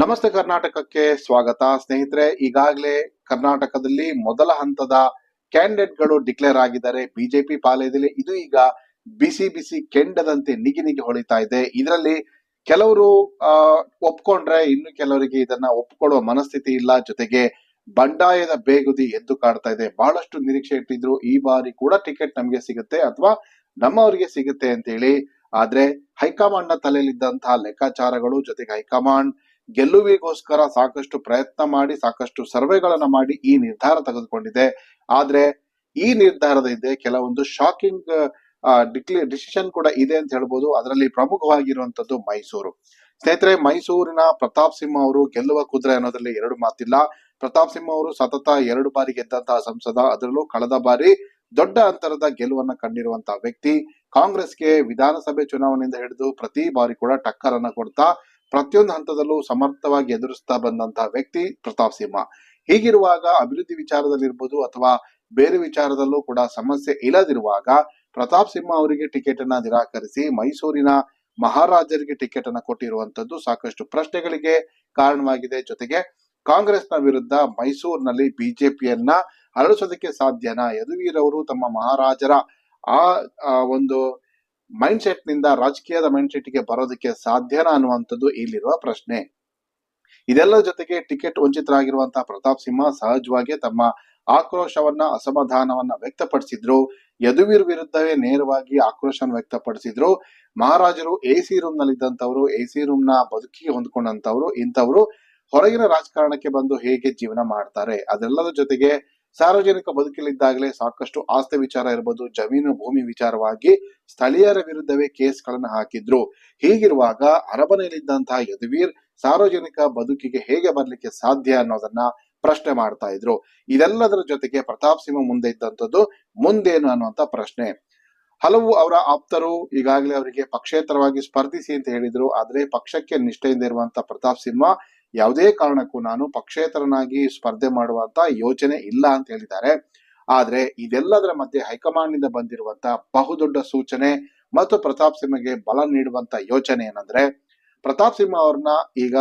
ನಮಸ್ತೆ ಕರ್ನಾಟಕಕ್ಕೆ ಸ್ವಾಗತ. ಸ್ನೇಹಿತರೆ, ಈಗಾಗಲೇ ಕರ್ನಾಟಕದಲ್ಲಿ ಮೊದಲ ಹಂತದ ಕ್ಯಾಂಡಿಡೇಟ್ಗಳು ಡಿಕ್ಲೇರ್ ಆಗಿದ್ದಾರೆ. ಬಿಜೆಪಿ ಪಾಲಯದಲ್ಲಿ ಇದು ಈಗ ಬಿಸಿ ಬಿಸಿ ಕೆಂಡದಂತೆ ನಿಗಿ ನಿಗಿ ಹೊಳಿತಾ ಇದೆ. ಇದರಲ್ಲಿ ಕೆಲವರು ಒಪ್ಕೊಂಡ್ರೆ ಇನ್ನು ಕೆಲವರಿಗೆ ಇದನ್ನ ಒಪ್ಕೊಳ್ಳುವ ಮನಸ್ಥಿತಿ ಇಲ್ಲ. ಜೊತೆಗೆ ಬಂಡಾಯದ ಬೇಗುದಿ ಎದ್ದು ಕಾಡ್ತಾ ಇದೆ. ಬಹಳಷ್ಟು ನಿರೀಕ್ಷೆ ಇಟ್ಟಿದ್ರು. ಈ ಬಾರಿ ಕೂಡ ಟಿಕೆಟ್ ನಮಗೆ ಸಿಗುತ್ತೆ ಅಥವಾ ನಮ್ಮವರಿಗೆ ಸಿಗುತ್ತೆ ಅಂತ ಹೇಳಿ ಆದ್ರೆ ಹೈಕಮಾಂಡ್ನ ತಲೆಯಲ್ಲಿದ್ದಂತಹ ಲೆಕ್ಕಾಚಾರಗಳು, ಜೊತೆಗೆ ಹೈಕಮಾಂಡ್ ಗೆಲ್ಲುವಿಗೋಸ್ಕರ ಸಾಕಷ್ಟು ಪ್ರಯತ್ನ ಮಾಡಿ, ಸಾಕಷ್ಟು ಸರ್ವೆಗಳನ್ನ ಮಾಡಿ ಈ ನಿರ್ಧಾರ ತೆಗೆದುಕೊಂಡಿದೆ. ಆದ್ರೆ ಈ ನಿರ್ಧಾರದ ಹಿಂದೆ ಕೆಲವೊಂದು ಶಾಕಿಂಗ್ ಡಿಕ್ಲಿ ಡಿಸಿಷನ್ ಕೂಡ ಇದೆ ಅಂತ ಹೇಳ್ಬೋದು. ಅದರಲ್ಲಿ ಪ್ರಮುಖವಾಗಿರುವಂತದ್ದು ಮೈಸೂರು. ಸ್ನೇಹಿತರೆ, ಮೈಸೂರಿನ ಪ್ರತಾಪ್ ಸಿಂಹ ಅವರು ಗೆಲ್ಲುವ ಕುದುರೆ ಅನ್ನೋದ್ರಲ್ಲಿ ಎರಡು ಮಾತಿಲ್ಲ. ಪ್ರತಾಪ್ ಸಿಂಹ ಅವರು ಸತತ ಎರಡು ಬಾರಿ ಗೆದ್ದಂತಹ ಸಂಸದ. ಅದರಲ್ಲೂ ಕಳೆದ ಬಾರಿ ದೊಡ್ಡ ಅಂತರದ ಗೆಲುವನ್ನ ಕಂಡಿರುವಂತಹ ವ್ಯಕ್ತಿ. ಕಾಂಗ್ರೆಸ್ಗೆ ವಿಧಾನಸಭೆ ಚುನಾವಣೆಯಿಂದ ಹಿಡಿದು ಪ್ರತಿ ಬಾರಿ ಕೂಡ ಟಕ್ಕರ್ ಅನ್ನ ಕೊಡ್ತಾ ಪ್ರತಿಯೊಂದು ಹಂತದಲ್ಲೂ ಸಮರ್ಥವಾಗಿ ಎದುರಿಸ್ತಾ ಬಂದಂತಹ ವ್ಯಕ್ತಿ ಪ್ರತಾಪ್ ಸಿಂಹ. ಹೀಗಿರುವಾಗ ಅಭಿವೃದ್ಧಿ ವಿಚಾರದಲ್ಲಿರ್ಬೋದು ಅಥವಾ ಬೇರೆ ವಿಚಾರದಲ್ಲೂ ಕೂಡ ಸಮಸ್ಯೆ ಇಲ್ಲದಿರುವಾಗ ಪ್ರತಾಪ್ ಸಿಂಹ ಅವರಿಗೆ ಟಿಕೆಟ್ ಅನ್ನ ನಿರಾಕರಿಸಿ ಮೈಸೂರಿನ ಮಹಾರಾಜರಿಗೆ ಟಿಕೆಟ್ ಅನ್ನ ಕೊಟ್ಟಿರುವಂತದ್ದು ಸಾಕಷ್ಟು ಪ್ರಶ್ನೆಗಳಿಗೆ ಕಾರಣವಾಗಿದೆ. ಜೊತೆಗೆ ಕಾಂಗ್ರೆಸ್ನ ವಿರುದ್ಧ ಮೈಸೂರಿನಲ್ಲಿ ಬಿಜೆಪಿಯನ್ನ ಅರಳಿಸೋದಕ್ಕೆ ಸಾಧ್ಯನಾ? ಯದುವೀರ್ ಅವರು ತಮ್ಮ ಮಹಾರಾಜರ ಆ, ಒಂದು ಮೈಂಡ್ ಸೆಟ್ನಿಂದ ರಾಜಕೀಯದ ಮೈಂಡ್ ಸೆಟ್ಗೆ ಬರೋದಕ್ಕೆ ಸಾಧ್ಯನಾ ಅನ್ನುವಂಥದ್ದು ಇಲ್ಲಿರುವ ಪ್ರಶ್ನೆ. ಇದೆಲ್ಲ ಜೊತೆಗೆ ಟಿಕೆಟ್ ವಂಚಿತರಾಗಿರುವಂತಹ ಪ್ರತಾಪ್ ಸಿಂಹ ಸಹಜವಾಗಿ ತಮ್ಮ ಆಕ್ರೋಶವನ್ನ, ಅಸಮಾಧಾನವನ್ನ ವ್ಯಕ್ತಪಡಿಸಿದ್ರು. ಯದುವೀರ್ ವಿರುದ್ಧವೇ ನೇರವಾಗಿ ಆಕ್ರೋಶನ ವ್ಯಕ್ತಪಡಿಸಿದ್ರು. ಮಹಾರಾಜರು ಎ ಸಿ ರೂಮ್ನಲ್ಲಿ ಎ ಸಿ ರೂಮ್ನ ಬದುಕಿಗೆ ಹೊಂದ್ಕೊಂಡಂತವ್ರು ಇಂಥವ್ರು ಹೊರಗಿನ ರಾಜಕಾರಣಕ್ಕೆ ಬಂದು ಹೇಗೆ ಜೀವನ ಮಾಡ್ತಾರೆ? ಅದೆಲ್ಲದ ಜೊತೆಗೆ ಸಾರ್ವಜನಿಕ ಬದುಕಲಿದ್ದಾಗಲೇ ಸಾಕಷ್ಟು ಆಸ್ತಿ ವಿಚಾರ ಇರಬಹುದು ಜಮೀನು, ಭೂಮಿ ವಿಚಾರವಾಗಿ ಸ್ಥಳೀಯರ ವಿರುದ್ಧವೇ ಕೇಸ್ಗಳನ್ನು ಹಾಕಿದ್ರು. ಹೀಗಿರುವಾಗ ಅರಮನೆಯಲ್ಲಿದ್ದಂತಹ ಯದುವೀರ್ ಸಾರ್ವಜನಿಕ ಬದುಕಿಗೆ ಹೇಗೆ ಬರಲಿಕ್ಕೆ ಸಾಧ್ಯ ಅನ್ನೋದನ್ನ ಪ್ರಶ್ನೆ ಮಾಡ್ತಾ ಇದ್ರು. ಇದೆಲ್ಲದರ ಜೊತೆಗೆ ಪ್ರತಾಪ್ ಸಿಂಹ ಮುಂದೆ ಇದ್ದಂಥದ್ದು ಮುಂದೇನು ಅನ್ನುವಂತ ಪ್ರಶ್ನೆ. ಹಲವು ಅವರ ಆಪ್ತರು ಈಗಾಗಲೇ ಅವರಿಗೆ ಪಕ್ಷೇತರವಾಗಿ ಸ್ಪರ್ಧಿಸಿ ಅಂತ ಹೇಳಿದ್ರು. ಆದ್ರೆ ಪಕ್ಷಕ್ಕೆ ನಿಷ್ಠೆಯಿಂದ ಇರುವಂತ ಪ್ರತಾಪ್ ಸಿಂಹ ಯಾವುದೇ ಕಾರಣಕ್ಕೂ ನಾನು ಪಕ್ಷೇತರನಾಗಿ ಸ್ಪರ್ಧೆ ಮಾಡುವಂತ ಯೋಚನೆ ಇಲ್ಲ ಅಂತ ಹೇಳಿದ್ದಾರೆ. ಆದ್ರೆ ಇದೆಲ್ಲದರ ಮಧ್ಯೆ ಹೈಕಮಾಂಡ್ನಿಂದ ಬಂದಿರುವಂತ ಬಹುದೊಡ್ಡ ಸೂಚನೆ ಮತ್ತು ಪ್ರತಾಪ್ ಸಿಂಹಗೆ ಬಲ ನೀಡುವಂತ ಯೋಚನೆ ಏನಂದ್ರೆ, ಪ್ರತಾಪ್ ಸಿಂಹ ಅವ್ರನ್ನ ಈಗ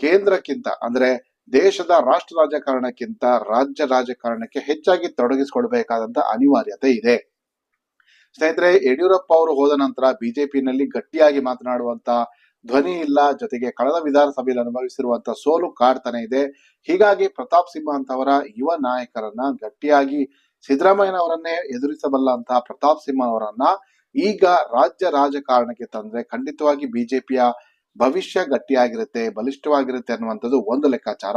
ಕೇಂದ್ರಕ್ಕಿಂತ ಅಂದ್ರೆ ದೇಶದ ರಾಷ್ಟ್ರ ರಾಜಕಾರಣಕ್ಕಿಂತ ರಾಜ್ಯ ರಾಜಕಾರಣಕ್ಕೆ ಹೆಚ್ಚಾಗಿ ತೊಡಗಿಸಿಕೊಳ್ಬೇಕಾದಂತ ಅನಿವಾರ್ಯತೆ ಇದೆ. ಸ್ನೇಹಿತರೆ, ಯಡಿಯೂರಪ್ಪ ಅವರು ಹೋದ ನಂತರ ಬಿಜೆಪಿನಲ್ಲಿ ಗಟ್ಟಿಯಾಗಿ ಮಾತನಾಡುವಂತ ಧ್ವನಿ ಇಲ್ಲ ಜೊತೆಗೆ ಕಳೆದ ವಿಧಾನಸಭೆಯಲ್ಲಿ ಅನುಭವಿಸಿರುವಂತಹ ಸೋಲು ಕಾಡ್ತಾನೆ ಇದೆ. ಹೀಗಾಗಿ ಪ್ರತಾಪ್ ಸಿಂಹ ಅಂತವರ ಯುವ ನಾಯಕರನ್ನ ಗಟ್ಟಿಯಾಗಿ ಸಿದ್ದರಾಮಯ್ಯನವರನ್ನೇ ಎದುರಿಸಬಲ್ಲಂತಹ ಪ್ರತಾಪ್ ಸಿಂಹ ಅವರನ್ನ ಈಗ ರಾಜ್ಯ ರಾಜಕಾರಣಕ್ಕೆ ತಂದ್ರೆ ಖಂಡಿತವಾಗಿ ಬಿಜೆಪಿಯ ಭವಿಷ್ಯ ಗಟ್ಟಿಯಾಗಿರುತ್ತೆ, ಬಲಿಷ್ಠವಾಗಿರುತ್ತೆ ಅನ್ನುವಂಥದ್ದು ಒಂದು ಲೆಕ್ಕಾಚಾರ.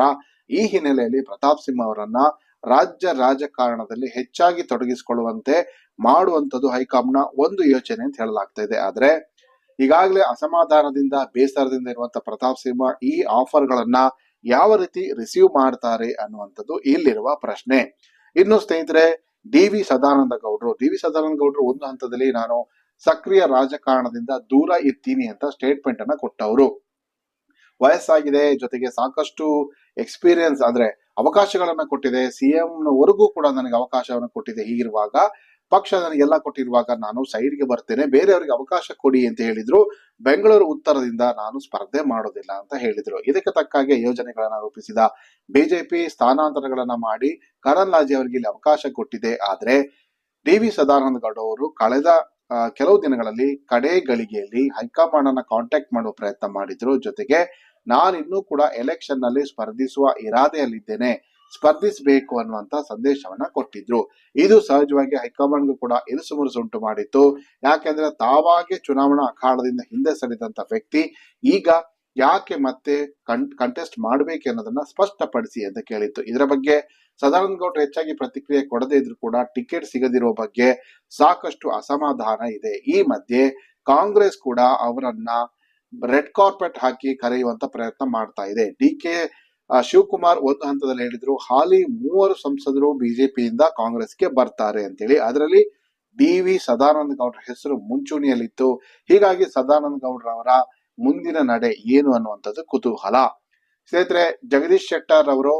ಈ ಹಿನ್ನೆಲೆಯಲ್ಲಿ ಪ್ರತಾಪ್ ಸಿಂಹ ಅವರನ್ನ ರಾಜ್ಯ ರಾಜಕಾರಣದಲ್ಲಿ ಹೆಚ್ಚಾಗಿ ತೊಡಗಿಸಿಕೊಳ್ಳುವಂತೆ ಮಾಡುವಂಥದ್ದು ಹೈಕಮಾಂಡ್ನ ಒಂದು ಯೋಚನೆ ಅಂತ ಹೇಳಲಾಗ್ತಾ ಇದೆ. ಆದ್ರೆ ಈಗಾಗಲೇ ಅಸಮಾಧಾನದಿಂದ, ಬೇಸರದಿಂದ ಇರುವಂತ ಪ್ರತಾಪ್ ಸಿಂಹ ಈ ಆಫರ್ಗಳನ್ನ ಯಾವ ರೀತಿ ರಿಸೀವ್ ಮಾಡ್ತಾರೆ ಅನ್ನುವಂಥದ್ದು ಇಲ್ಲಿರುವ ಪ್ರಶ್ನೆ. ಇನ್ನು ಸ್ನೇಹಿತರೆ ಡಿ ವಿ ಸದಾನಂದ ಗೌಡ್ರು ಡಿ ವಿ ಸದಾನಂದ ಗೌಡ್ರು ಒಂದು ಹಂತದಲ್ಲಿ ನಾನು ಸಕ್ರಿಯ ರಾಜಕಾರಣದಿಂದ ದೂರ ಇರ್ತೀನಿ ಅಂತ ಸ್ಟೇಟ್ಮೆಂಟ್ ಅನ್ನ ಕೊಟ್ಟವರು. ವಯಸ್ಸಾಗಿದೆ, ಜೊತೆಗೆ ಸಾಕಷ್ಟು ಎಕ್ಸ್ಪೀರಿಯನ್ಸ್ ಅಂದ್ರೆ ಅವಕಾಶಗಳನ್ನ ಕೊಟ್ಟಿದೆ ಸಿಎಂ ವರೆಗೂ ಕೂಡ ನನಗೆ ಅವಕಾಶವನ್ನು ಕೊಟ್ಟಿದೆ ಹೀಗಿರುವಾಗ ಪಕ್ಷ ನನಗೆಲ್ಲ ಕೊಟ್ಟಿರುವಾಗ ನಾನು ಸೈಡ್ಗೆ ಬರ್ತೇನೆ, ಬೇರೆಯವರಿಗೆ ಅವಕಾಶ ಕೊಡಿ ಅಂತ ಹೇಳಿದ್ರು. ಬೆಂಗಳೂರು ಉತ್ತರದಿಂದ ನಾನು ಸ್ಪರ್ಧೆ ಮಾಡೋದಿಲ್ಲ ಅಂತ ಹೇಳಿದ್ರು. ಇದಕ್ಕೆ ತಕ್ಕಾಗೆ ಯೋಜನೆಗಳನ್ನ ರೂಪಿಸಿದ ಬಿಜೆಪಿ ಸ್ಥಾನಾಂತರಗಳನ್ನ ಮಾಡಿ ಕರಣ್ ಲಾಜಿ ಅವರಿಗೆ ಇಲ್ಲಿ ಅವಕಾಶ ಕೊಟ್ಟಿದೆ. ಆದ್ರೆ ಡಿ ವಿ ಸದಾನಂದ ಗೌಡ ಅವರು ಕಳೆದ ಕೆಲವು ದಿನಗಳಲ್ಲಿ ಕಡೆ ಗಳಿಗೆಯಲ್ಲಿ ಹೈಕಮಾಂಡ್ ಅನ್ನ ಕಾಂಟ್ಯಾಕ್ಟ್ ಮಾಡುವ ಪ್ರಯತ್ನ ಮಾಡಿದ್ರು. ಜೊತೆಗೆ ನಾನಿನ್ನೂ ಕೂಡ ಎಲೆಕ್ಷನ್ನಲ್ಲಿ ಸ್ಪರ್ಧಿಸುವ ಇರಾದೆಯಲ್ಲಿದ್ದೇನೆ. ಸ್ಪರ್ಧಿಸಬೇಕು ಅನ್ನುವಂತ ಸಂದೇಶವನ್ನ ಕೊಟ್ಟಿದ್ರು. ಇದು ಸಹಜವಾಗಿ ಹೈಕಮಾಂಡ್ಗೂ ಕೂಡ ಇರುಸು ಮುರುಸು ಉಂಟು ಮಾಡಿತ್ತು. ಯಾಕೆಂದ್ರೆ ತಾವಾಗೆ ಚುನಾವಣಾ ಅಖಾಡದಿಂದ ಹಿಂದೆ ಸರಿದಂತ ವ್ಯಕ್ತಿ, ಈಗ ಯಾಕೆ ಮತ್ತೆ ಕಂಟೆಸ್ಟ್ ಮಾಡಬೇಕು ಅನ್ನೋದನ್ನ ಸ್ಪಷ್ಟಪಡಿಸಿ ಅಂತ ಕೇಳಿತ್ತು. ಇದರ ಬಗ್ಗೆ ಸದಾನಂದ ಗೌಡ್ರು ಹೆಚ್ಚಾಗಿ ಪ್ರತಿಕ್ರಿಯೆ ಕೊಡದೇ ಇದ್ರು ಕೂಡ ಟಿಕೆಟ್ ಸಿಗದಿರುವ ಬಗ್ಗೆ ಸಾಕಷ್ಟು ಅಸಮಾಧಾನ ಇದೆ. ಈ ಮಧ್ಯೆ ಕಾಂಗ್ರೆಸ್ ಕೂಡ ಅವರನ್ನ ರೆಡ್ ಕಾರ್ಪೆಟ್ ಹಾಕಿ ಕರೆಯುವಂತ ಪ್ರಯತ್ನ ಮಾಡ್ತಾ ಇದೆ. ಡಿ ಕೆ ಶಿವಕುಮಾರ್ ಒಂದು ಹಂತದಲ್ಲಿ ಹೇಳಿದ್ರು, ಹಾಲಿ ಮೂವರು ಸಂಸದರು ಬಿಜೆಪಿಯಿಂದ ಕಾಂಗ್ರೆಸ್ಗೆ ಬರ್ತಾರೆ ಅಂತೇಳಿ. ಅದರಲ್ಲಿ ಡಿ ವಿ ಸದಾನಂದ ಗೌಡ್ರ ಹೆಸರು ಮುಂಚೂಣಿಯಲ್ಲಿತ್ತು. ಹೀಗಾಗಿ ಸದಾನಂದ ಗೌಡ್ರವರ ಮುಂದಿನ ನಡೆ ಏನು ಅನ್ನುವಂಥದ್ದು ಕುತೂಹಲ. ಸ್ನೇಹಿತರೆ, ಜಗದೀಶ್ ಶೆಟ್ಟರ್ ಅವರು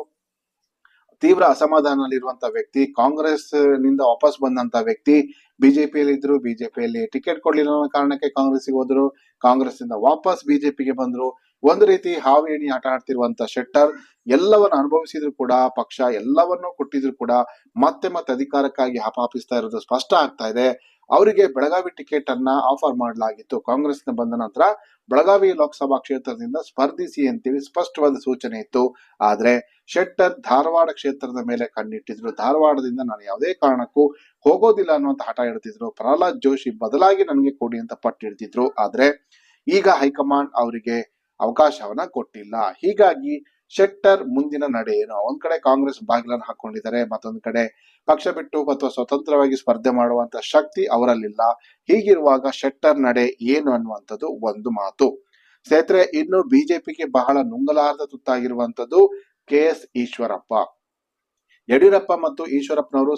ತೀವ್ರ ಅಸಮಾಧಾನದಲ್ಲಿರುವಂತ ವ್ಯಕ್ತಿ ಕಾಂಗ್ರೆಸ್ನಿಂದ ವಾಪಸ್ ಬಂದಂತ ವ್ಯಕ್ತಿ ಬಿಜೆಪಿಯಲ್ಲಿ ಇದ್ರು ಬಿಜೆಪಿಯಲ್ಲಿ ಟಿಕೆಟ್ ಕೊಡ್ಲಿಲ್ಲ ಅನ್ನೋ ಕಾರಣಕ್ಕೆ ಕಾಂಗ್ರೆಸ್ಗೆ ಹೋದ್ರು ಕಾಂಗ್ರೆಸ್ ಇಂದ ವಾಪಸ್ ಬಿಜೆಪಿಗೆ ಬಂದ್ರು. ಒಂದು ರೀತಿ ಹಾವೇಣಿ ಆಟ ಆಡ್ತಿರುವಂತ ಶೆಟ್ಟರ್ ಎಲ್ಲವನ್ನ ಅನುಭವಿಸಿದ್ರು ಕೂಡ, ಪಕ್ಷ ಎಲ್ಲವನ್ನೂ ಕೊಟ್ಟಿದ್ರು ಕೂಡ ಮತ್ತೆ ಮತ್ತೆ ಅಧಿಕಾರಕ್ಕಾಗಿ ಹಾಪಾಪಿಸ್ತಾ ಇರೋದು ಸ್ಪಷ್ಟ ಆಗ್ತಾ ಇದೆ. ಅವರಿಗೆ ಬೆಳಗಾವಿ ಟಿಕೆಟ್ ಅನ್ನ ಆಫರ್ ಮಾಡಲಾಗಿತ್ತು. ಕಾಂಗ್ರೆಸ್ನ ಬಂದ ನಂತರ ಬೆಳಗಾವಿ ಲೋಕಸಭಾ ಕ್ಷೇತ್ರದಿಂದ ಸ್ಪರ್ಧಿಸಿ ಅಂತೇಳಿ ಸ್ಪಷ್ಟವಾದ ಸೂಚನೆ ಇತ್ತು. ಆದ್ರೆ ಶೆಟ್ಟರ್ ಧಾರವಾಡ ಕ್ಷೇತ್ರದ ಮೇಲೆ ಕಣ್ಣಿಟ್ಟಿದ್ರು. ಧಾರವಾಡದಿಂದ ನಾನು ಯಾವುದೇ ಕಾರಣಕ್ಕೂ ಹೋಗೋದಿಲ್ಲ ಅನ್ನುವಂತ ಹಠ ಹಿಡ್ತಿದ್ರು ಪ್ರಹ್ಲಾದ್ ಜೋಶಿ ಬದಲಾಗಿ ನನಗೆ ಕೊಡಿ ಅಂತ ಪಟ್ಟು ಹಿಡ್ತಿದ್ರು ಆದ್ರೆ ಈಗ ಹೈಕಮಾಂಡ್ ಅವರಿಗೆ ಅವಕಾಶವನ್ನ ಕೊಟ್ಟಿಲ್ಲ. ಹೀಗಾಗಿ ಶೆಟ್ಟರ್ ಮುಂದಿನ ನಡೆ ಏನು? ಒಂದ್ ಕಡೆ ಕಾಂಗ್ರೆಸ್ ಬಾಗಿಲನ್ನು ಹಾಕೊಂಡಿದ್ದಾರೆ, ಮತ್ತೊಂದು ಕಡೆ ಪಕ್ಷ ಬಿಟ್ಟು ಅಥವಾ ಸ್ವತಂತ್ರವಾಗಿ ಸ್ಪರ್ಧೆ ಮಾಡುವಂತ ಶಕ್ತಿ ಅವರಲ್ಲಿಲ್ಲ. ಹೀಗಿರುವಾಗ ಶೆಟ್ಟರ್ ನಡೆ ಏನು ಅನ್ನುವಂಥದ್ದು ಒಂದು ಮಾತು. ಸ್ನೇಹಿತರೆ, ಇನ್ನು ಬಿಜೆಪಿಗೆ ಬಹಳ ನುಂಗಲಾರದ ತುತ್ತಾಗಿರುವಂತದ್ದು ಕೆ ಎಸ್ ಈಶ್ವರಪ್ಪ. ಯಡಿಯೂರಪ್ಪ ಮತ್ತು ಈಶ್ವರಪ್ಪನವರು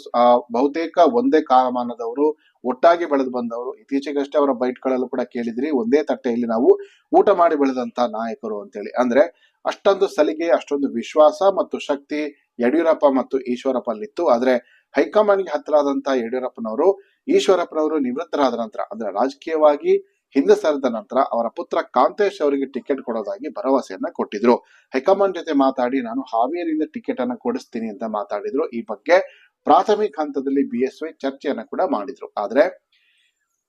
ಬಹುತೇಕ ಒಂದೇ ಕಾಲಮಾನದವರು, ಒಟ್ಟಾಗಿ ಬೆಳೆದು ಬಂದವರು. ಇತ್ತೀಚೆಗಷ್ಟೇ ಅವರ ಬೈಟ್ಗಳಲ್ಲೂ ಕೂಡ ಕೇಳಿದ್ರಿ, ಒಂದೇ ತಟ್ಟೆಯಲ್ಲಿ ನಾವು ಊಟ ಮಾಡಿ ಬೆಳೆದಂತ ನಾಯಕರು ಅಂತೇಳಿ. ಅಂದ್ರೆ ಅಷ್ಟೊಂದು ಸಲಿಗೆ, ಅಷ್ಟೊಂದು ವಿಶ್ವಾಸ ಮತ್ತು ಶಕ್ತಿ ಯಡಿಯೂರಪ್ಪ ಮತ್ತು ಈಶ್ವರಪ್ಪಲ್ಲಿತ್ತು. ಆದ್ರೆ ಹೈಕಮಾಂಡ್ಗೆ ಹತ್ತಿರಾದಂತಹ ಯಡಿಯೂರಪ್ಪನವರು, ಈಶ್ವರಪ್ಪನವರು ನಿವೃತ್ತರಾದ ನಂತರ, ಅಂದ್ರೆ ರಾಜಕೀಯವಾಗಿ ಹಿಂದೆ ಸರಿದ ನಂತರ ಅವರ ಪುತ್ರ ಕಾಂತೇಶ್ ಅವರಿಗೆ ಟಿಕೆಟ್ ಕೊಡೋದಾಗಿ ಭರವಸೆಯನ್ನ ಕೊಟ್ಟಿದ್ರು. ಹೈಕಮಾಂಡ್ ಜೊತೆ ಮಾತಾಡಿ ನಾನು ಹಾವೇರಿಯಿಂದ ಟಿಕೆಟ್ ಅನ್ನ ಕೊಡಿಸ್ತೀನಿ ಅಂತ ಮಾತಾಡಿದ್ರು. ಈ ಬಗ್ಗೆ ಪ್ರಾಥಮಿಕ ಹಂತದಲ್ಲಿ ಬಿ ಎಸ್ ವೈ ಚರ್ಚೆಯನ್ನ ಕೂಡ ಮಾಡಿದ್ರು. ಆದ್ರೆ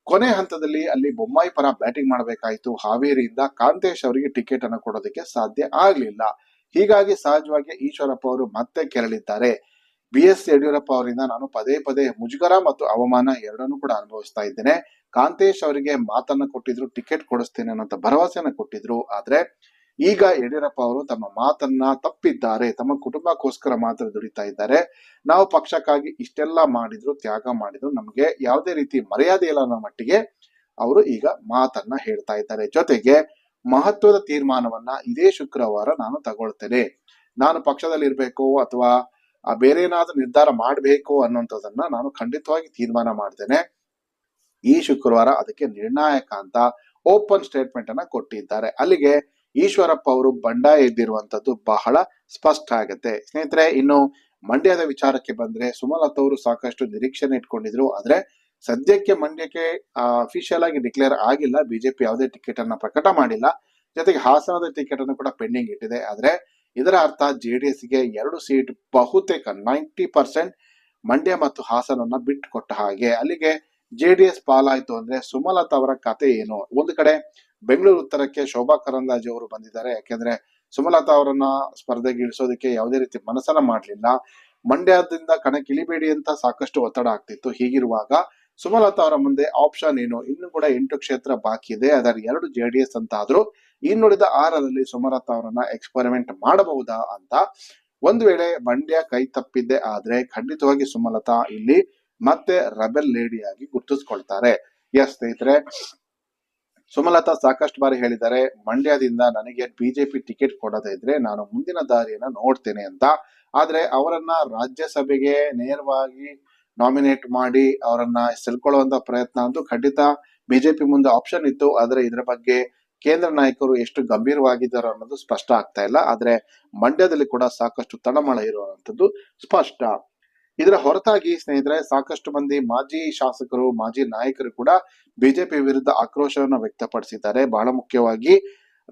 ಕೊನೆ ಹಂತದಲ್ಲಿ ಅಲ್ಲಿ ಬೊಮ್ಮಾಯಿ ಪರ ಬ್ಯಾಟಿಂಗ್ ಮಾಡಬೇಕಾಯಿತು. ಹಾವೇರಿಯಿಂದ ಕಾಂತೇಶ್ ಅವರಿಗೆ ಟಿಕೆಟ್ ಅನ್ನು ಕೊಡೋದಕ್ಕೆ ಸಾಧ್ಯ ಆಗ್ಲಿಲ್ಲ. ಹೀಗಾಗಿ ಸಹಜವಾಗಿ ಈಶ್ವರಪ್ಪ ಅವರು ಮತ್ತೆ ಕೆರಳಿದ್ದಾರೆ. ಬಿ ಎಸ್ ಯಡಿಯೂರಪ್ಪ ಅವರಿಂದ ನಾನು ಪದೇ ಪದೇ ಮುಜುಗರ ಮತ್ತು ಅವಮಾನ ಎರಡನ್ನೂ ಕೂಡ ಅನುಭವಿಸ್ತಾ ಇದ್ದೇನೆ. ಕಾಂತೇಶ್ ಅವರಿಗೆ ಮಾತನ್ನ ಕೊಟ್ಟಿದ್ರು, ಟಿಕೆಟ್ ಕೊಡಿಸ್ತೇನೆ ಅನ್ನೋಂಥ ಭರವಸೆಯನ್ನ ಕೊಟ್ಟಿದ್ರು. ಆದ್ರೆ ಈಗ ಯಡಿಯೂರಪ್ಪ ಅವರು ತಮ್ಮ ಮಾತನ್ನ ತಪ್ಪಿದ್ದಾರೆ, ತಮ್ಮ ಕುಟುಂಬಕ್ಕೋಸ್ಕರ ಮಾತ್ರ ದುಡಿತಾ ಇದ್ದಾರೆ. ನಾವು ಪಕ್ಷಕ್ಕಾಗಿ ಇಷ್ಟೆಲ್ಲ ಮಾಡಿದ್ರು, ತ್ಯಾಗ ಮಾಡಿದ್ರು, ನಮಗೆ ಯಾವುದೇ ರೀತಿ ಮರ್ಯಾದೆ ಇಲ್ಲ ಅನ್ನೋ ಮಟ್ಟಿಗೆ ಅವರು ಈಗ ಮಾತನ್ನ ಹೇಳ್ತಾ ಇದ್ದಾರೆ. ಜೊತೆಗೆ ಮಹತ್ವದ ತೀರ್ಮಾನವನ್ನ ಇದೇ ಶುಕ್ರವಾರ ನಾನು ತಗೊಳ್ತೇನೆ. ನಾನು ಪಕ್ಷದಲ್ಲಿ ಇರಬೇಕು ಅಥವಾ ಆ ಬೇರೆ ಏನಾದ್ರೂ ನಿರ್ಧಾರ ಮಾಡಬೇಕು ಅನ್ನುವಂಥದ್ದನ್ನ ನಾನು ಖಂಡಿತವಾಗಿ ತೀರ್ಮಾನ ಮಾಡ್ತೇನೆ. ಈ ಶುಕ್ರವಾರ ಅದಕ್ಕೆ ನಿರ್ಣಾಯಕ ಅಂತ ಓಪನ್ ಸ್ಟೇಟ್ಮೆಂಟ್ ಅನ್ನ ಕೊಟ್ಟಿದ್ದಾರೆ. ಅಲ್ಲಿಗೆ ಈಶ್ವರಪ್ಪ ಅವರು ಬಂಡಾಯ ಎದ್ದಿರುವಂತದ್ದು ಬಹಳ ಸ್ಪಷ್ಟ ಆಗುತ್ತೆ. ಸ್ನೇಹಿತರೆ, ಇನ್ನು ಮಂಡ್ಯದ ವಿಚಾರಕ್ಕೆ ಬಂದ್ರೆ ಸುಮಲತಾ ಅವರು ಸಾಕಷ್ಟು ನಿರೀಕ್ಷೆನ ಇಟ್ಕೊಂಡಿದ್ರು. ಆದ್ರೆ ಸದ್ಯಕ್ಕೆ ಮಂಡ್ಯಕ್ಕೆ ಅಫಿಷಿಯಲ್ ಆಗಿ ಡಿಕ್ಲೇರ್ ಆಗಿಲ್ಲ. ಬಿಜೆಪಿ ಯಾವುದೇ ಟಿಕೆಟ್ ಅನ್ನ ಪ್ರಕಟ ಮಾಡಿಲ್ಲ. ಜೊತೆಗೆ ಹಾಸನದ ಟಿಕೆಟ್ ಅನ್ನು ಕೂಡ ಪೆಂಡಿಂಗ್ ಇಟ್ಟಿದೆ. ಆದ್ರೆ ಇದರ ಅರ್ಥ ಜೆಡಿಎಸ್ಗೆ ಎರಡು ಸೀಟ್ ಬಹುತೇಕ ನೈಂಟಿ ಪರ್ಸೆಂಟ್ ಮಂಡ್ಯ ಮತ್ತು ಹಾಸನನ್ನ ಬಿಟ್ಟು ಕೊಟ್ಟ ಹಾಗೆ. ಅಲ್ಲಿಗೆ ಜೆಡಿಎಸ್ ಪಾಲಾಯಿತು ಅಂದ್ರೆ ಸುಮಲತಾ ಅವರ ಕತೆ ಏನು? ಒಂದು ಕಡೆ ಬೆಂಗಳೂರು ಉತ್ತರಕ್ಕೆ ಶೋಭಾ ಕರಂದಾಜ್ ಅವರು ಬಂದಿದ್ದಾರೆ. ಯಾಕೆಂದ್ರೆ ಸುಮಲತಾ ಅವರನ್ನ ಸ್ಪರ್ಧೆಗೆ ಇಳಿಸೋದಕ್ಕೆ ಯಾವುದೇ ರೀತಿ ಮನಸ್ಸನ್ನ ಮಾಡಲಿಲ್ಲ. ಮಂಡ್ಯದಿಂದ ಕಣಕ್ಕಿಳಿಬೇಡಿ ಅಂತ ಸಾಕಷ್ಟು ಒತ್ತಡ ಆಗ್ತಿತ್ತು. ಹೀಗಿರುವಾಗ ಸುಮಲತಾ ಅವರ ಮುಂದೆ ಆಪ್ಷನ್ ಏನು? ಇನ್ನು ಕೂಡ ಎಂಟು ಕ್ಷೇತ್ರ ಬಾಕಿ ಇದೆ. ಅದರ ಎರಡು ಜೆಡಿಎಸ್ ಅಂತ ಆದ್ರೂ ಇನ್ನುಳಿದ ಆರರಲ್ಲಿ ಸುಮಲತಾ ಅವರನ್ನ ಎಕ್ಸ್ಪರಿಮೆಂಟ್ ಮಾಡಬಹುದಾ ಅಂತ ಒಂದು ವೇಳೆ ಮಂಡ್ಯ ಕೈ ತಪ್ಪಿದ್ದೆ ಆದ್ರೆ ಖಂಡಿತವಾಗಿ ಸುಮಲತಾ ಇಲ್ಲಿ ಮತ್ತೆ ರೆಬೆಲ್ ಲೇಡಿಯಾಗಿ ಗುರ್ತಿಸ್ಕೊಳ್ತಾರೆ. ಎಸ್ ಸ್ನೇಹಿತರೆ, ಸುಮಲತಾ ಸಾಕಷ್ಟು ಬಾರಿ ಹೇಳಿದ್ದಾರೆ, ಮಂಡ್ಯದಿಂದ ನನಗೆ ಬಿಜೆಪಿ ಟಿಕೆಟ್ ಕೊಡದೇ ಇದ್ರೆ ನಾನು ಮುಂದಿನ ದಾರಿಯನ್ನ ನೋಡ್ತೇನೆ ಅಂತ. ಆದ್ರೆ ಅವರನ್ನ ರಾಜ್ಯಸಭೆಗೆ ನೇರವಾಗಿ ನಾಮಿನೇಟ್ ಮಾಡಿ ಅವರನ್ನ ಸೆಲ್ಕೊಳ್ಳುವಂತ ಪ್ರಯತ್ನ ಅಂತೂ ಖಂಡಿತ ಬಿಜೆಪಿ ಮುಂದೆ ಆಪ್ಷನ್ ಇತ್ತು. ಆದ್ರೆ ಇದರ ಬಗ್ಗೆ ಕೇಂದ್ರ ನಾಯಕರು ಎಷ್ಟು ಗಂಭೀರವಾಗಿದ್ದಾರೆ ಅನ್ನೋದು ಸ್ಪಷ್ಟ ಆಗ್ತಾ ಇಲ್ಲ. ಆದ್ರೆ ಮಂಡ್ಯದಲ್ಲಿ ಕೂಡ ಸಾಕಷ್ಟು ತಳಮಳ ಇರುವಂತದ್ದು ಸ್ಪಷ್ಟ. ಇದರ ಹೊರತಾಗಿ ಸ್ನೇಹಿತರೆ, ಸಾಕಷ್ಟು ಮಂದಿ ಮಾಜಿ ಶಾಸಕರು, ಮಾಜಿ ನಾಯಕರು ಕೂಡ ಬಿಜೆಪಿ ವಿರುದ್ಧ ಆಕ್ರೋಶವನ್ನು ವ್ಯಕ್ತಪಡಿಸಿದ್ದಾರೆ. ಬಹಳ ಮುಖ್ಯವಾಗಿ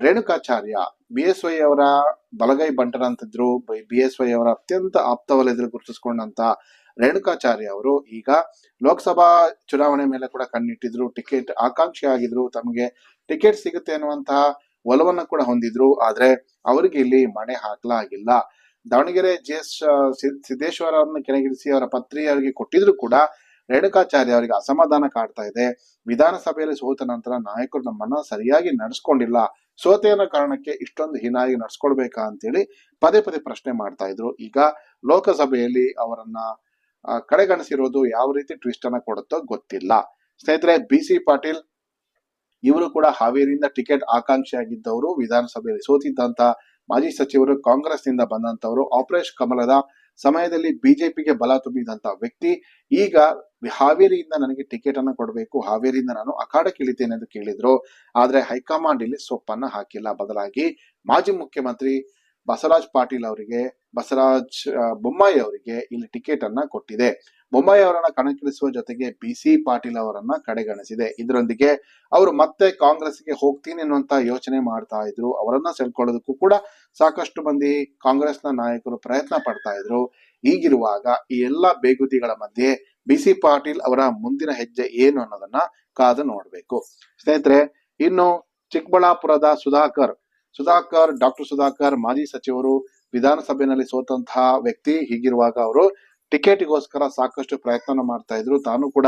ರೇಣುಕಾಚಾರ್ಯ, ಬಿ ಎಸ್ ವೈ ಅವರ ಬಲಗೈ ಬಂಟರಂತಿದ್ರು. ಬಿ ಎಸ್ ವೈ ಅವರ ಅತ್ಯಂತ ಆಪ್ತ ವಲಯದಲ್ಲಿ ಗುರುತಿಸಿಕೊಂಡಂತ ರೇಣುಕಾಚಾರ್ಯ ಅವರು ಈಗ ಲೋಕಸಭಾ ಚುನಾವಣೆ ಮೇಲೆ ಕೂಡ ಕಣ್ಣಿಟ್ಟಿದ್ರು, ಟಿಕೆಟ್ ಆಕಾಂಕ್ಷಿ ಆಗಿದ್ರು, ತಮಗೆ ಟಿಕೆಟ್ ಸಿಗುತ್ತೆ ಅನ್ನುವಂತಹ ಒಲವನ್ನ ಕೂಡ ಹೊಂದಿದ್ರು. ಆದ್ರೆ ಅವರಿಗೆ ಇಲ್ಲಿ ಮಣೆ ಹಾಕ್ಲಾಗಿಲ್ಲ. ದಾವಣಗೆರೆ ಜಿ ಎಸ್ ಸಿದ್ದೇಶ್ವರ ಅವರನ್ನು ಕೆಳಗಿರಿಸಿ ಅವರ ಪತ್ರಿ ಅವರಿಗೆ ಕೊಟ್ಟಿದ್ರು ಕೂಡ ರೇಣುಕಾಚಾರ್ಯ ಅವರಿಗೆ ಅಸಮಾಧಾನ ಕಾಡ್ತಾ ಇದೆ. ವಿಧಾನಸಭೆಯಲ್ಲಿ ಸೋತ ನಂತರ ನಾಯಕರು ನಮ್ಮನ್ನ ಸರಿಯಾಗಿ ನಡೆಸ್ಕೊಂಡಿಲ್ಲ. ಸೋತೆ ಅನ್ನೋ ಕಾರಣಕ್ಕೆ ಇಷ್ಟೊಂದು ಹೀನಾಗಿ ನಡ್ಸ್ಕೊಳ್ಬೇಕಾ ಅಂತೇಳಿ ಪದೇ ಪದೇ ಪ್ರಶ್ನೆ ಮಾಡ್ತಾ ಇದ್ರು. ಈಗ ಲೋಕಸಭೆಯಲ್ಲಿ ಅವರನ್ನ ಕಡೆಗಣಿಸಿರೋದು ಯಾವ ರೀತಿ ಟ್ವಿಸ್ಟ್ ಅನ್ನ ಕೊಡುತ್ತೋ ಗೊತ್ತಿಲ್ಲ. ಸ್ನೇಹಿತರೆ ಬಿ ಸಿ ಪಾಟೀಲ್ ಇವರು ಕೂಡ ಹಾವೇರಿಯಿಂದ ಟಿಕೆಟ್ ಆಕಾಂಕ್ಷಿಯಾಗಿದ್ದವರು, ವಿಧಾನಸಭೆಯಲ್ಲಿ ಸೋತಿದ್ದಂತ ಮಾಜಿ ಸಚಿವರು, ಕಾಂಗ್ರೆಸ್ನಿಂದ ಬಂದಂತವರು ಆಪರೇಷನ್ ಕಮಲದ ಸಮಯದಲ್ಲಿ ಬಿಜೆಪಿಗೆ ಬಲ ತುಂಬಿದಂತ ವ್ಯಕ್ತಿ. ಈಗ ಹಾವೇರಿಯಿಂದ ನನಗೆ ಟಿಕೆಟ್ ಅನ್ನು ಕೊಡಬೇಕು, ಹಾವೇರಿಯಿಂದ ನಾನು ಅಖಾಡಕ್ಕೆ ಇಳಿತೇನೆ ಎಂದು ಕೇಳಿದ್ರು. ಆದ್ರೆ ಹೈಕಮಾಂಡ್ ಇಲ್ಲಿ ಸೊಪ್ಪನ್ನ ಹಾಕಿಲ್ಲ. ಬದಲಾಗಿ ಮಾಜಿ ಮುಖ್ಯಮಂತ್ರಿ ಬಸವರಾಜ್ ಪಾಟೀಲ್ ಅವರಿಗೆ ಬಸವರಾಜ್ ಬೊಮ್ಮಾಯಿ ಅವರಿಗೆ ಇಲ್ಲಿ ಟಿಕೆಟ್ ಅನ್ನ ಕೊಟ್ಟಿದೆ. ಬೊಮ್ಮಾಯಿ ಅವರನ್ನ ಕಣಕ್ಕಿಳಿಸುವ ಜೊತೆಗೆ ಬಿ ಸಿ ಪಾಟೀಲ್ ಅವರನ್ನ ಕಡೆಗಣಿಸಿದೆ. ಇದರೊಂದಿಗೆ ಅವರು ಮತ್ತೆ ಕಾಂಗ್ರೆಸ್ಗೆ ಹೋಗ್ತೀನಿ ಅನ್ನುವಂತ ಯೋಚನೆ ಮಾಡ್ತಾ ಇದ್ರು. ಅವರನ್ನ ಸೆಳ್ಕೊಳ್ಳೋದಕ್ಕೂ ಕೂಡ ಸಾಕಷ್ಟು ಮಂದಿ ಕಾಂಗ್ರೆಸ್ನ ನಾಯಕರು ಪ್ರಯತ್ನ ಪಡ್ತಾ ಇದ್ರು. ಈಗಿರುವಾಗ ಈ ಎಲ್ಲಾ ಬೇಗುದಿಗಳ ಮಧ್ಯೆ ಬಿ ಸಿ ಪಾಟೀಲ್ ಅವರ ಮುಂದಿನ ಹೆಜ್ಜೆ ಏನು ಅನ್ನೋದನ್ನ ಕಾದು ನೋಡ್ಬೇಕು. ಸ್ನೇಹಿತರೆ, ಇನ್ನು ಚಿಕ್ಕಬಳ್ಳಾಪುರದ ಸುಧಾಕರ್ ಸುಧಾಕರ್, ಡಾಕ್ಟರ್ ಸುಧಾಕರ್, ಮಾಜಿ ಸಚಿವರು ವಿಧಾನಸಭೆಯಲ್ಲಿ ಸೋತಂತಹ ವ್ಯಕ್ತಿ ಹೀಗಿರುವಾಗ ಅವರು ಟಿಕೆಟ್ಗೋಸ್ಕರ ಸಾಕಷ್ಟು ಪ್ರಯತ್ನ ಮಾಡ್ತಾ ಇದ್ರು. ತಾನು ಕೂಡ,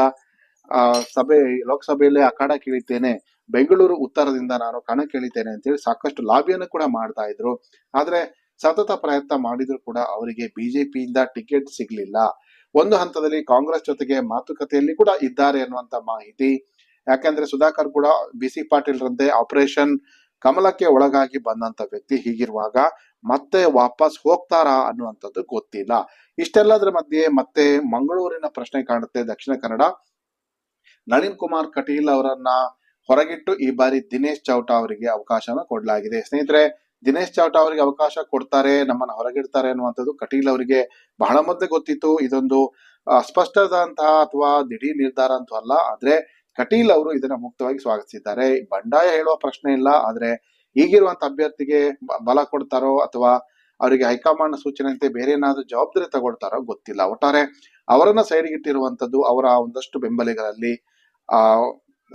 ಆ, ಸಭೆ, ಲೋಕಸಭೆಯಲ್ಲಿ ಅಖಾಡ ಕೇಳಿದ್ದೇನೆ. ಬೆಂಗಳೂರು ಉತ್ತರದಿಂದ ನಾನು ಕಣಕ್ಕಿಳಿತೇನೆ ಅಂತೇಳಿ ಸಾಕಷ್ಟು ಲಾಬಿಯನ್ನು ಕೂಡ ಮಾಡ್ತಾ ಇದ್ರು. ಆದ್ರೆ ಸತತ ಪ್ರಯತ್ನ ಮಾಡಿದ್ರು ಕೂಡ ಅವರಿಗೆ ಬಿಜೆಪಿಯಿಂದ ಟಿಕೆಟ್ ಸಿಗ್ಲಿಲ್ಲ. ಒಂದು ಹಂತದಲ್ಲಿ ಕಾಂಗ್ರೆಸ್ ಜೊತೆಗೆ ಮಾತುಕತೆಯಲ್ಲಿ ಕೂಡ ಇದ್ದಾರೆ ಅನ್ನುವಂತ ಮಾಹಿತಿ. ಯಾಕೆಂದ್ರೆ ಸುಧಾಕರ್ ಕೂಡ ಬಿ ಸಿ ಪಾಟೀಲ್ ರಂತೆ ಆಪರೇಷನ್ ಕಮಲಕ್ಕೆ ಒಳಗಾಗಿ ಬಂದಂತ ವ್ಯಕ್ತಿ ಹೀಗಿರುವಾಗ ಮತ್ತೆ ವಾಪಸ್ ಹೋಗ್ತಾರಾ ಅನ್ನುವಂಥದ್ದು ಗೊತ್ತಿಲ್ಲ. ಇಷ್ಟೆಲ್ಲದರ ಮಧ್ಯೆ ಮತ್ತೆ ಮಂಗಳೂರಿನ ಪ್ರಶ್ನೆ ಕಾಣುತ್ತೆ ದಕ್ಷಿಣ ಕನ್ನಡ. ನಳಿನ್ ಕುಮಾರ್ ಕಟೀಲ್ ಅವರನ್ನ ಹೊರಗಿಟ್ಟು ಈ ಬಾರಿ ದಿನೇಶ್ ಚೌಟಾ ಅವರಿಗೆ ಅವಕಾಶನ ಕೊಡಲಾಗಿದೆ. ಸ್ನೇಹಿತರೆ, ದಿನೇಶ್ ಚೌಟಾ ಅವರಿಗೆ ಅವಕಾಶ ಕೊಡ್ತಾರೆ, ನಮ್ಮನ್ನ ಹೊರಗಿಡ್ತಾರೆ ಅನ್ನುವಂಥದ್ದು ಕಟೀಲ್ ಅವರಿಗೆ ಬಹಳ ಮೊದಲೇ ಗೊತ್ತಿತ್ತು. ಇದೊಂದು ಸ್ಪಷ್ಟದಂತಹ ಅಥವಾ ದಿಢೀರ್ ನಿರ್ಧಾರ ಅಂತೂ ಅಲ್ಲ. ಆದ್ರೆ ಕಟೀಲ್ ಅವರು ಇದನ್ನ ಮುಕ್ತವಾಗಿ ಸ್ವಾಗತಿಸಿದ್ದಾರೆ. ಬಂಡಾಯ ಹೇಳುವ ಪ್ರಶ್ನೆ ಇಲ್ಲ, ಆದ್ರೆ ಈಗಿರುವಂತ ಅಭ್ಯರ್ಥಿಗೆ ಬಲ ಕೊಡ್ತಾರೋ ಅಥವಾ ಅವರಿಗೆ ಹೈಕಮಾಂಡ್ ಸೂಚನೆಯಂತೆ ಬೇರೆ ಏನಾದ್ರೂ ಜವಾಬ್ದಾರಿ ತಗೊಳ್ತಾರೋ ಗೊತ್ತಿಲ್ಲ. ಒಟ್ಟಾರೆ ಅವರನ್ನ ಸೈಡ್ಗಿಟ್ಟಿರುವಂತದ್ದು ಅವರ ಒಂದಷ್ಟು ಬೆಂಬಲಿಗರಲ್ಲಿ, ಆ,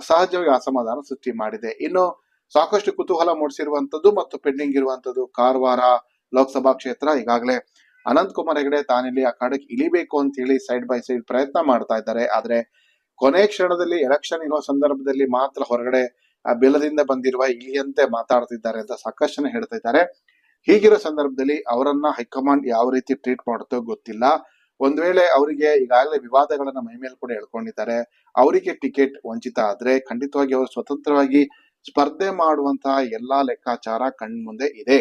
ಸಹಜವಾಗಿ ಅಸಮಾಧಾನ ಸೃಷ್ಟಿ ಮಾಡಿದೆ. ಇನ್ನು ಸಾಕಷ್ಟು ಕುತೂಹಲ ಮೂಡಿಸಿರುವಂತದ್ದು ಮತ್ತು ಪೆಂಡಿಂಗ್ ಇರುವಂತದ್ದು ಕಾರವಾರ ಲೋಕಸಭಾ ಕ್ಷೇತ್ರ. ಈಗಾಗಲೇ ಅನಂತ್ ಕುಮಾರ್ ಹೆಗಡೆ ತಾನಿಲ್ಲಿ ಆ ಕಾಡಕ್ಕೆ ಇಳಿಬೇಕು ಅಂತ ಹೇಳಿ ಸೈಡ್ ಬೈ ಸೈಡ್ ಪ್ರಯತ್ನ ಮಾಡ್ತಾ ಇದ್ದಾರೆ. ಆದ್ರೆ ಕೊನೆ ಕ್ಷಣದಲ್ಲಿ ಎಲೆಕ್ಷನ್ ಇರುವ ಸಂದರ್ಭದಲ್ಲಿ ಮಾತ್ರ ಹೊರಗಡೆ ಆ ಬೆಲದಿಂದ ಬಂದಿರುವ ಇಲಿಯಂತೆ ಮಾತಾಡ್ತಿದ್ದಾರೆ ಅಂತ ಸಾಕಷ್ಟು ಹೇಳ್ತಾ ಇದ್ದಾರೆ. ಹೀಗಿರೋ ಸಂದರ್ಭದಲ್ಲಿ ಅವರನ್ನ ಹೈಕಮಾಂಡ್ ಯಾವ ರೀತಿ ಟ್ರೀಟ್ ಮಾಡುತ್ತೋ ಗೊತ್ತಿಲ್ಲ. ಒಂದ್ ವೇಳೆ ಅವರಿಗೆ ಈಗಾಗಲೇ ವಿವಾದಗಳನ್ನ ಮೈ ಮೇಲೆ ಕೂಡ ಹೇಳ್ಕೊಂಡಿದ್ದಾರೆ ಅವರಿಗೆ ಟಿಕೆಟ್ ವಂಚಿತ ಆದ್ರೆ ಖಂಡಿತವಾಗಿ ಅವರು ಸ್ವತಂತ್ರವಾಗಿ ಸ್ಪರ್ಧೆ ಮಾಡುವಂತಹ ಎಲ್ಲಾ ಲೆಕ್ಕಾಚಾರ ಕಣ್ಮುಂದೆ ಇದೆ.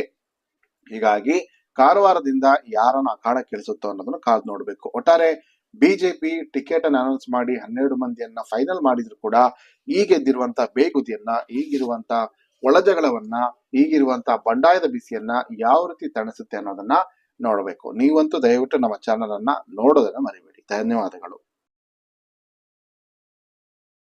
ಹೀಗಾಗಿ ಕಾರವಾರದಿಂದ ಯಾರನ್ನ ಅಖಾಡ ಕೇಳಿಸುತ್ತೋ ಅನ್ನೋದನ್ನ ಕಾದ್ ನೋಡ್ಬೇಕು. ಒಟ್ಟಾರೆ ಬಿಜೆಪಿ ಟಿಕೆಟ್ ಅನ್ನು ಅನೌನ್ಸ್ ಮಾಡಿ ಹನ್ನೆರಡು ಮಂದಿಯನ್ನ ಫೈನಲ್ ಮಾಡಿದ್ರು ಕೂಡ ಈಗ ಎದ್ದಿರುವಂತ ಬೇಗುದಿಯನ್ನ ಈಗಿರುವಂತ ಒಳಜಗಳವನ್ನ ಈಗಿರುವಂತ ಬಂಡಾಯದ ಬಿಸಿಯನ್ನ ಯಾವ ರೀತಿ ತಣಿಸುತ್ತೆ ಅನ್ನೋದನ್ನ ನೋಡಬೇಕು. ನೀವಂತೂ ದಯವಿಟ್ಟು ನಮ್ಮ ಚಾನಲ್ ಅನ್ನ ನೋಡೋದನ್ನ ಮರಿಬೇಡಿ. ಧನ್ಯವಾದಗಳು.